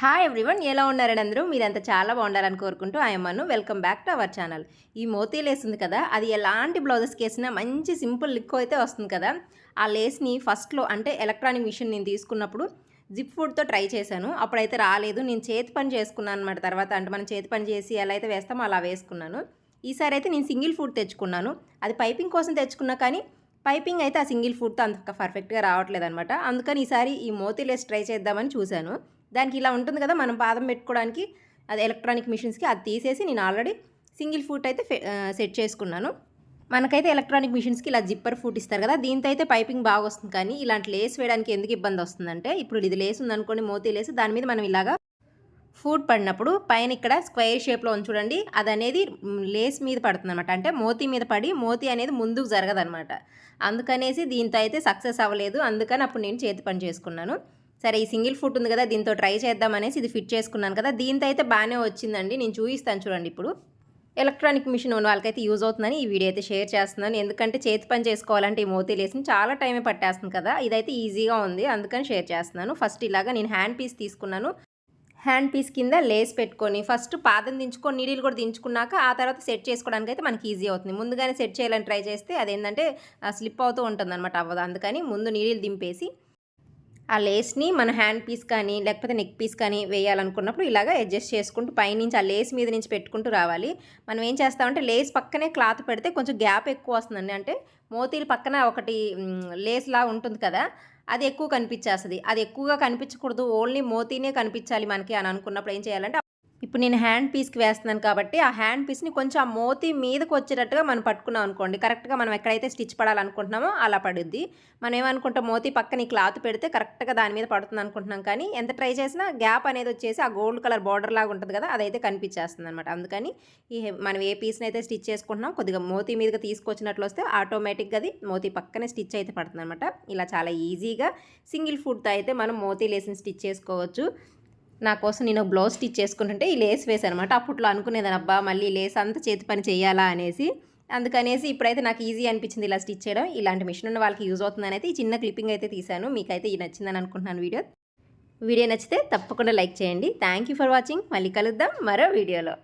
Hi everyone ఎలా ఉన్నారని అందరూ? మీరంతా చాలా బాగుండాలని కోరుకుంటూ ఆయమ్మను welcome back to our channel ఈ మోతీ లేస్ ఉంది కదా అది ఎలాంటి బ్లౌజెస్కి వేసినా మంచి సింపుల్ లుక్ అయితే వస్తుంది కదా. ఆ లేస్ని ఫస్ట్లో అంటే ఎలక్ట్రానిక్ మిషన్ నేను తీసుకున్నప్పుడు జిప్ ఫుడ్తో ట్రై చేశాను. అప్పుడైతే రాలేదు నేను చేతి పని చేసుకున్నాను అనమాట తర్వాత. అంటే మనం చేతి పని చేసి ఎలా అయితే వేస్తామో అలా వేసుకున్నాను. ఈసారి అయితే నేను సింగిల్ ఫుడ్ తెచ్చుకున్నాను. అది పైపింగ్ కోసం తెచ్చుకున్నా కానీ పైపింగ్ అయితే ఆ సింగిల్ ఫుడ్తో అంత పర్ఫెక్ట్గా రావట్లేదు అనమాట అందుకని ఈసారి ఈ మోతీ లేస్ ట్రై చేద్దామని చూశాను. దానికి ఇలా ఉంటుంది కదా మనం పాదం పెట్టుకోవడానికి అది ఎలక్ట్రానిక్ మిషన్స్కి అది తీసేసి నేను ఆల్రెడీ సింగిల్ ఫుట్ అయితే సెట్ చేసుకున్నాను. మనకైతే ఎలక్ట్రానిక్ మిషన్స్కి ఇలా జిప్పర్ ఫుట్ ఇస్తారు కదా దీంతో అయితే పైపింగ్ బాగా వస్తుంది. కానీ ఇలాంటి లేస్ వేయడానికి ఎందుకు ఇబ్బంది వస్తుందంటే ఇప్పుడు ఇది లేస్ ఉందనుకోండి మోతీ లేసి దాని మీద మనం ఇలాగా ఫుడ్ పడినప్పుడు పైన ఇక్కడ స్క్వేర్ షేప్లో ఉంది చూడండి అది అనేది లేస్ మీద పడుతుంది అనమాట అంటే మోతీ మీద పడి మోతీ అనేది ముందుకు జరగదనమాట అందుకనేసి దీంతో అయితే సక్సెస్ అవ్వలేదు. అందుకని అప్పుడు నేను చేతి పని చేసుకున్నాను. సరే ఈ సింగిల్ ఫుట్ ఉంది కదా దీంతో ట్రై చేద్దామనేసి ఇది ఫిట్ చేసుకున్నాను కదా దీంతో అయితే బాగానే వచ్చిందండి. నేను చూపిస్తాను చూడండి ఇప్పుడు. ఎలక్ట్రానిక్ మిషన్ ఉన్న వాళ్ళకైతే యూజ్ అవుతుందని ఈ వీడియో అయితే షేర్ చేస్తున్నాను. ఎందుకంటే చేతి పని చేసుకోవాలంటే ఈ మోతీ లేసిన చాలా టైమే పట్టేస్తుంది కదా ఇదైతే ఈజీగా ఉంది అందుకని షేర్ చేస్తున్నాను. ఫస్ట్ ఇలాగా నేను హ్యాండ్ పీస్ తీసుకున్నాను. హ్యాండ్ పీస్ కింద లేస్ పెట్టుకొని ఫస్ట్ పాదం దించుకొని నీడిలు కూడా దించుకున్నాక ఆ తర్వాత సెట్ చేసుకోవడానికి అయితే మనకి ఈజీ అవుతుంది. ముందుగానే సెట్ చేయాలని ట్రై చేస్తే అదేంటంటే స్లిప్ అవుతూ ఉంటుంది అనమాట అవ్వదు. అందుకని ముందు నీడిలు దింపేసి ఆ లేస్ని మన హ్యాండ్ పీస్ కానీ లేకపోతే నెక్ పీస్ కానీ వేయాలనుకున్నప్పుడు ఇలాగ అడ్జస్ట్ చేసుకుంటూ పైనుంచి ఆ లేస్ మీద నుంచి పెట్టుకుంటూ రావాలి. మనం ఏం చేస్తామంటే లేస్ పక్కనే క్లాత్ పెడితే కొంచెం గ్యాప్ ఎక్కువ వస్తుందండి. అంటే మోతీలు పక్కన ఒకటి లేస్లా లేస్ ఉంటుంది కదా అది ఎక్కువ కనిపించేస్తుంది. అది ఎక్కువగా కనిపించకూడదు. ఓన్లీ మోతీనే కనిపించాలి మనకి అని అనుకున్నప్పుడు ఏం చేయాలంటే ఇప్పుడు నేను హ్యాండ్ పీస్కి వేస్తున్నాను కాబట్టి ఆ హ్యాండ్ పీస్ని కొంచెం ఆ మోతి మీదకి వచ్చేటట్టుగా మనం పట్టుకున్నాం అనుకోండి. కరెక్ట్గా మనం ఎక్కడైతే స్టిచ్ పడాలనుకుంటున్నామో అలా పడుద్ది. మనం ఏమనుకుంటాం? మోతి పక్కన ఈ క్లాత్ పెడితే కరెక్ట్గా దాని మీద పడుతుంది అనుకుంటున్నాం కానీ ఎంత ట్రై చేసినా గ్యాప్ అనేది వచ్చేసి ఆ గోల్డ్ కలర్ బార్డర్ లాగా ఉంటుంది కదా అదైతే కనిపించేస్తుంది అనమాట అందుకని ఈ మనం ఏ పీస్ని అయితే స్టిచ్ చేసుకుంటున్నాం కొద్దిగా మోతి మీదకి తీసుకొచ్చినట్లు వస్తే ఆటోమేటిక్గా అది మోతీ పక్కనే స్టిచ్ అయితే పడుతుంది అనమాట ఇలా చాలా ఈజీగా సింగిల్ ఫుడ్తో అయితే మనం మోతీ లేసిన స్టిచ్ చేసుకోవచ్చు. నా కోసం నేను బ్లౌజ్ స్టిచ్ చేసుకుంటుంటే ఈ లేస్ వేసాను అనమాట అప్పట్లో అనుకునేదాన్ని అబ్బా మళ్ళీ లేస్ అంతా చేతి పని చేయాలా అనేసి. అందుకనేసి ఇప్పుడైతే నాకు ఈజీ అనిపించింది ఇలా స్టిచ్ చేయడం. ఇలాంటి మిషన్ ఉన్న వాళ్ళకి యూజ్ అవుతుందని అయితే ఈ చిన్న క్లిప్పింగ్ అయితే తీశాను. మీకైతే ఇది నచ్చిందని అనుకుంటున్నాను వీడియో. వీడియో నచ్చితే తప్పకుండా లైక్ చేయండి. థ్యాంక్ యూ ఫర్ వాచింగ్ మళ్ళీ కలుద్దాం మరో వీడియోలో.